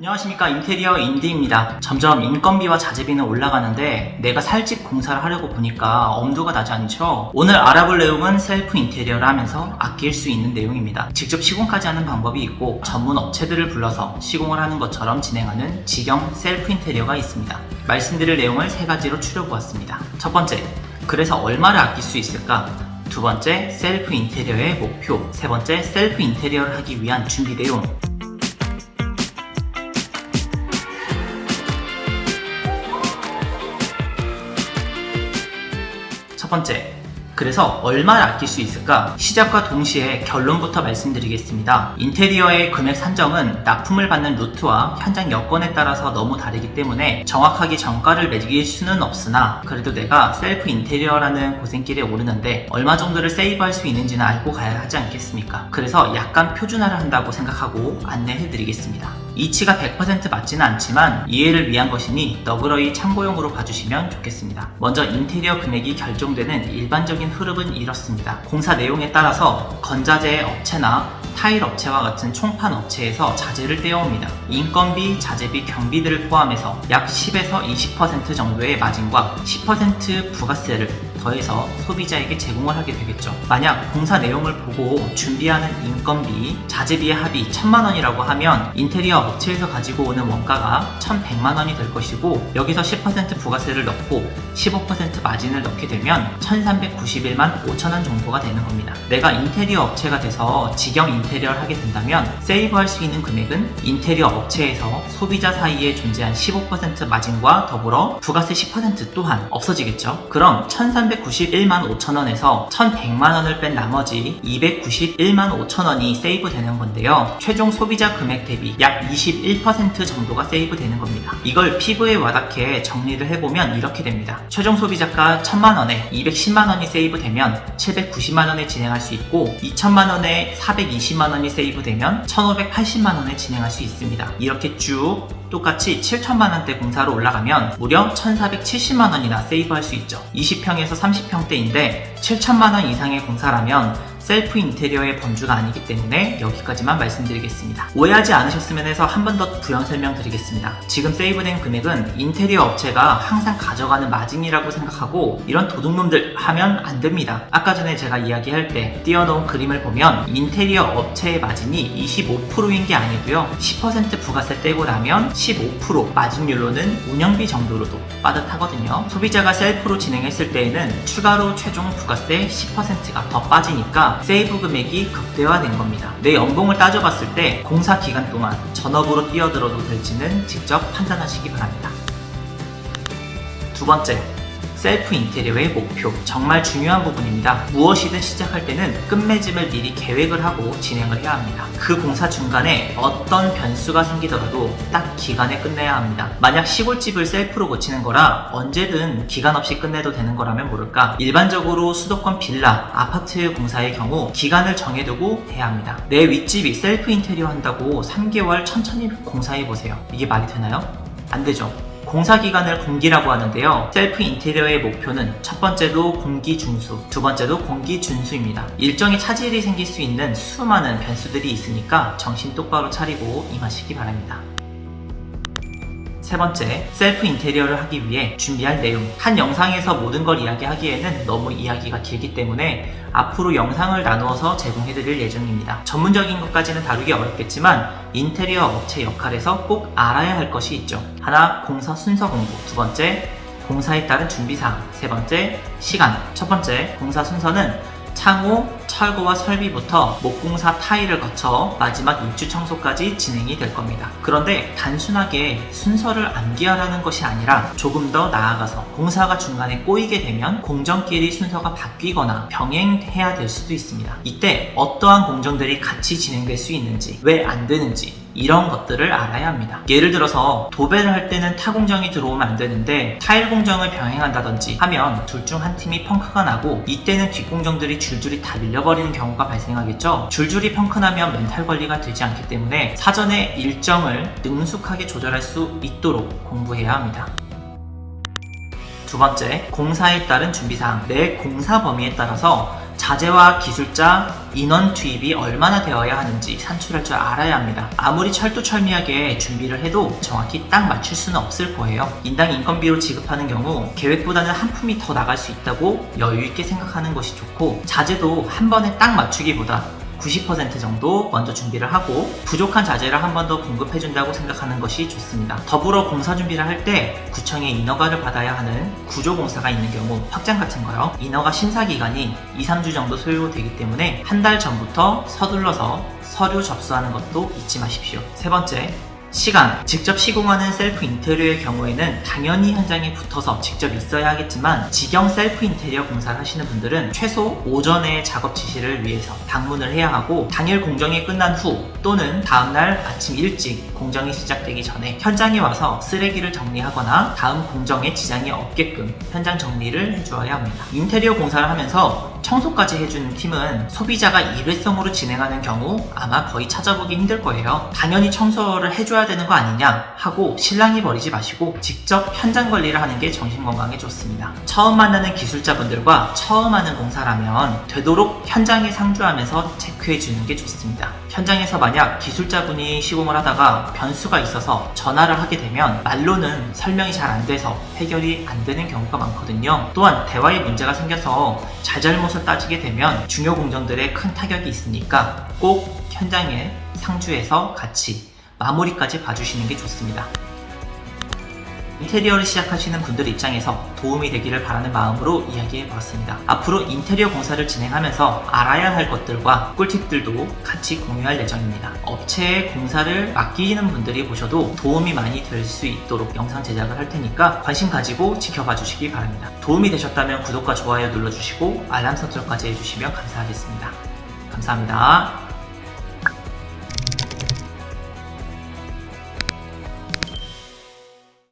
안녕하십니까 인테리어 인디입니다. 점점 인건비와 자재비는 올라가는데 내가 살집 공사를 하려고 보니까 엄두가 나지 않죠? 오늘 알아볼 내용은 셀프 인테리어를 하면서 아낄 수 있는 내용입니다. 직접 시공까지 하는 방법이 있고 전문 업체들을 불러서 시공을 하는 것처럼 진행하는 직영 셀프 인테리어가 있습니다. 말씀드릴 내용을 세 가지로 추려보았습니다. 첫 번째, 그래서 얼마를 아낄 수 있을까? 두 번째, 셀프 인테리어의 목표. 세 번째, 셀프 인테리어를 하기 위한 준비 내용. 첫 번째, 그래서 얼마를 아낄 수 있을까? 시작과 동시에 결론부터 말씀드리겠습니다. 인테리어의 금액 산정은 납품을 받는 루트와 현장 여건에 따라서 너무 다르기 때문에 정확하게 정가를 매길 수는 없으나 그래도 내가 셀프 인테리어라는 고생길에 오르는데 얼마 정도를 세이브할 수 있는지는 알고 가야 하지 않겠습니까? 그래서 약간 표준화를 한다고 생각하고 안내해 드리겠습니다. 이치가 100% 맞지는 않지만 이해를 위한 것이니 너그러이 참고용으로 봐주시면 좋겠습니다. 먼저 인테리어 금액이 결정되는 일반적인 흐름은 이렇습니다. 공사 내용에 따라서 건자재 업체나 타일 업체와 같은 총판 업체에서 자재를 떼어옵니다. 인건비, 자재비, 경비들을 포함해서 약 10에서 20% 정도의 마진과 10% 부가세를 더해서 소비자에게 제공을 하게 되겠죠. 만약 공사 내용을 보고 준비하는 인건비, 자재비의 합이 1000만 원이라고 하면 인테리어 업체에서 가지고 오는 원가가 1100만 원이 될 것이고 여기서 10% 부가세를 넣고 15% 마진을 넣게 되면 1391만 5천 원 정도가 되는 겁니다. 내가 인테리어 업체가 돼서 직영 인테리어를 하게 된다면 세이브할 수 있는 금액은 인테리어 업체에서 소비자 사이에 존재한 15% 마진과 더불어 부가세 10% 또한 없어지겠죠. 그럼 1391만 5천 원에서 1100만 원을 뺀 나머지 291만 5천 원이 세이브 되는 건데요. 최종 소비자 금액 대비 약 21% 정도가 세이브 되는 겁니다. 이걸 피부에 와닿게 정리를 해보면 이렇게 됩니다. 최종 소비자가 1000만 원에 210만 원이 세이브 되면 790만 원에 진행할 수 있고 2천만 원에 420만 원이 세이브 되면 1580만 원에 진행할 수 있습니다. 이렇게 쭉 똑같이 7천만 원대 공사로 올라가면 무려 1470만 원이나 세이브할 수 있죠. 20평에서 30평대인데 7천만 원 이상의 공사라면 셀프 인테리어의 범주가 아니기 때문에 여기까지만 말씀드리겠습니다. 오해하지 않으셨으면 해서 한 번 더 부연 설명드리겠습니다. 지금 세이브된 금액은 인테리어 업체가 항상 가져가는 마진이라고 생각하고 이런 도둑놈들 하면 안 됩니다. 아까 전에 제가 이야기할 때 띄워놓은 그림을 보면 인테리어 업체의 마진이 25%인 게 아니고요. 10% 부가세 떼고 나면 15% 마진율로는 운영비 정도로도 빠듯하거든요. 소비자가 셀프로 진행했을 때에는 추가로 최종 부가세 10%가 더 빠지 세이브 금액이 극대화된 겁니다. 내 연봉을 따져봤을 때 공사 기간 동안 전업으로 뛰어들어도 될지는 직접 판단하시기 바랍니다. 두 번째, 셀프 인테리어의 목표. 정말 중요한 부분입니다. 무엇이든 시작할 때는 끝맺음을 미리 계획을 하고 진행을 해야 합니다. 그 공사 중간에 어떤 변수가 생기더라도 딱 기간에 끝내야 합니다. 만약 시골집을 셀프로 고치는 거라 언제든 기간 없이 끝내도 되는 거라면 모를까. 일반적으로 수도권 빌라, 아파트 공사의 경우 기간을 정해두고 해야 합니다. 내 윗집이 셀프 인테리어 한다고 3개월 천천히 공사해 보세요. 이게 말이 되나요? 안 되죠. 공사 기간을 공기라고 하는데요. 셀프 인테리어의 목표는 첫 번째도 공기 중수, 두 번째도 공기 준수입니다. 일정에 차질이 생길 수 있는 수많은 변수들이 있으니까 정신 똑바로 차리고 임하시기 바랍니다. 세 번째, 셀프 인테리어를 하기 위해 준비할 내용. 한 영상에서 모든 걸 이야기하기에는 너무 이야기가 길기 때문에 앞으로 영상을 나누어서 제공해드릴 예정입니다. 전문적인 것까지는 다루기 어렵겠지만 인테리어 업체 역할에서 꼭 알아야 할 것이 있죠. 하나, 공사 순서 공부. 두 번째, 공사에 따른 준비사항. 세 번째, 시간. 첫 번째, 공사 순서는 창호, 철거와 설비부터 목공사 타일을 거쳐 마지막 입주 청소까지 진행이 될 겁니다. 그런데 단순하게 순서를 암기하라는 것이 아니라 조금 더 나아가서 공사가 중간에 꼬이게 되면 공정끼리 순서가 바뀌거나 병행해야 될 수도 있습니다. 이때 어떠한 공정들이 같이 진행될 수 있는지, 왜 안 되는지, 이런 것들을 알아야 합니다. 예를 들어서 도배를 할 때는 타 공정이 들어오면 안 되는데 타일 공정을 병행한다든지 하면 둘 중 한 팀이 펑크가 나고 이때는 뒷 공정들이 줄줄이 다 밀려버 리는 경우가 발생하겠죠. 줄줄이 펑크나면 멘탈 관리가 되지 않기 때문에 사전에 일정을 능숙하게 조절할 수 있도록 공부해야 합니다. 두 번째, 공사에 따른 준비사항. 내 공사 범위에 따라서 자재와 기술자, 인원 투입이 얼마나 되어야 하는지 산출할 줄 알아야 합니다. 아무리 철두철미하게 준비를 해도 정확히 딱 맞출 수는 없을 거예요. 인당 인건비로 지급하는 경우 계획보다는 한 품이 더 나갈 수 있다고 여유있게 생각하는 것이 좋고 자재도 한 번에 딱 맞추기보다 90% 정도 먼저 준비를 하고 부족한 자재를 한 번 더 공급해준다고 생각하는 것이 좋습니다. 더불어 공사 준비를 할 때 구청의 인허가를 받아야 하는 구조공사가 있는 경우 확장 같은 거요. 인허가 심사 기간이 2, 3주 정도 소요되기 때문에 한 달 전부터 서둘러서 서류 접수하는 것도 잊지 마십시오. 세 번째, 시간. 직접 시공하는 셀프 인테리어의 경우에는 당연히 현장에 붙어서 직접 있어야 하겠지만 직영 셀프 인테리어 공사를 하시는 분들은 최소 오전에 작업 지시를 위해서 방문을 해야 하고 당일 공정이 끝난 후 또는 다음날 아침 일찍 공정이 시작되기 전에 현장에 와서 쓰레기를 정리하거나 다음 공정에 지장이 없게끔 현장 정리를 해주어야 합니다. 인테리어 공사를 하면서 청소까지 해주는 팀은 소비자가 일회성으로 진행하는 경우 아마 거의 찾아보기 힘들 거예요. 당연히 청소를 해줘야 되는 거 아니냐 하고 실랑이 버리지 마시고 직접 현장 관리를 하는 게 정신 건강에 좋습니다. 처음 만나는 기술자분들과 처음 하는 공사라면 되도록 현장에 상주하면서 체크해 주는 게 좋습니다. 현장에서 만약 기술자분이 시공을 하다가 변수가 있어서 전화를 하게 되면 말로는 설명이 잘 안 돼서 해결이 안 되는 경우가 많거든요. 또한 대화에 문제가 생겨서 잘잘못 을 따지게 되면 중요 공정들에 큰 타격이 있으니까 꼭 현장에 상주해서 같이 마무리까지 봐주시는 게 좋습니다. 인테리어를 시작하시는 분들 입장에서 도움이 되기를 바라는 마음으로 이야기해 보았습니다. 앞으로 인테리어 공사를 진행하면서 알아야 할 것들과 꿀팁들도 같이 공유할 예정입니다. 업체에 공사를 맡기는 분들이 보셔도 도움이 많이 될 수 있도록 영상 제작을 할 테니까 관심 가지고 지켜봐 주시기 바랍니다. 도움이 되셨다면 구독과 좋아요 눌러주시고 알람 설정까지 해주시면 감사하겠습니다. 감사합니다.